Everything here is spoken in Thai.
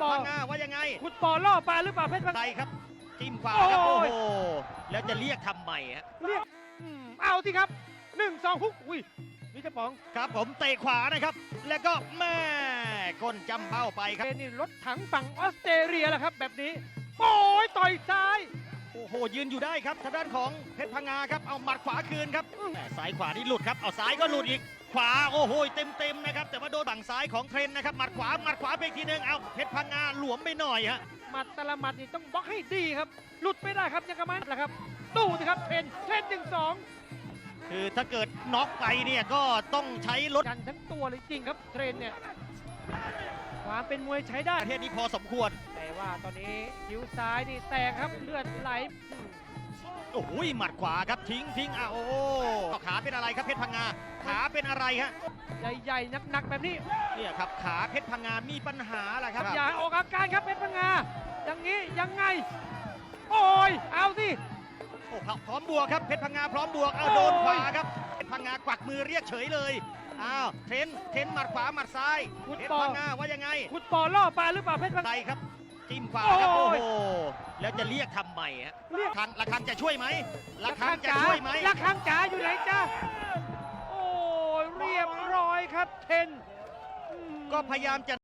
ปอพังงาว่ายังไงคุณปอล่อปลาหรือเปล่าเพชรพังใดครับ จิ้มขวาโอ้ครับยโอ้โห แล้วจะเรียกทำไมฮะเรียกอืมเอาที่ครับหนึ่งสองฮุกอุ้ยนี่จะป๋องครับผมเตะขวานะครับ แล้วก็แม่ก้นจำเป้าไปครับ เป็นนี่รถถังฝั่งออสเตรเลียแหละครับ แบบนี้โอ้ยต่อยซ้าย โอ้โห ยืนอยู่ได้ครับทางด้านของเพชรพังงาครับ เอาหมัดขวาคืนครับแหม่ซ้ายขวานี่หลุดครับ เอาซ้ายก็หลุดอีก ขวาโอ้โหเต็มเต็มๆนะครับ แต่ว่าโดนฝั่งซ้ายของเทรนนะครับหมัดขวาหมัดขวาไปอีกทีนึงเอาเพชรพังงาหลวมไปหน่อยฮะหมัดแต่ละหมัดนี่ต้องบล็อกให้ดีครับ หลุดไม่ได้ครับยังกระมันแหละครับตู้สิครับเทรนเทรนหนึ่งสองคือถ้าเกิดน็อกไปเนี่ยก็ต้องใช้รถกันทั้งตัวเลยจริงครับเทรนเนี่ยความเป็นมวยใช้ได้ประเทศนี้พอสมควร แต่ว่าตอนนี้คิ้วซ้ายนี่แตกครับเลือดไหลอืม โอ้โหหมัดขวาครับทิ้งทิ้งอะโอ้โหขาเป็นอะไรครับเพชรพังงาขาเป็นอะไรฮะใหญ่ๆหนักๆแบบนี้เนี่ยครับขาเพชรพังงามีปัญหาแหละครับอย่าออกอาการครับเพชรพังงาอย่างนี้ยังไง โอ้ยเอาสิโอ้ครับพร้อมบวกครับเพชรพังงาพร้อมบวกเอาโอ้ยโดนขวาครับเพชรพังงากวักมือเรียกเฉยเลยอ้าวเทรนเทรนหมัดขวาหมัดซ้ายคุณเพชรปอพังงาว่ายังไง คุณปอล่อปลาหรือเปล่าเพชรพังใดครับจิ้มขวาโอ้ยครับโอ้โห แล้วจะเรียกทำไมฮะเรียกคังระคังจะช่วยไหมระคังจะจ๋าช่วยไหมระคังจ๋าอยู่ไหนจ้าโอ้ยเรียบร้อยครับเทนอืมก็พยายามจะ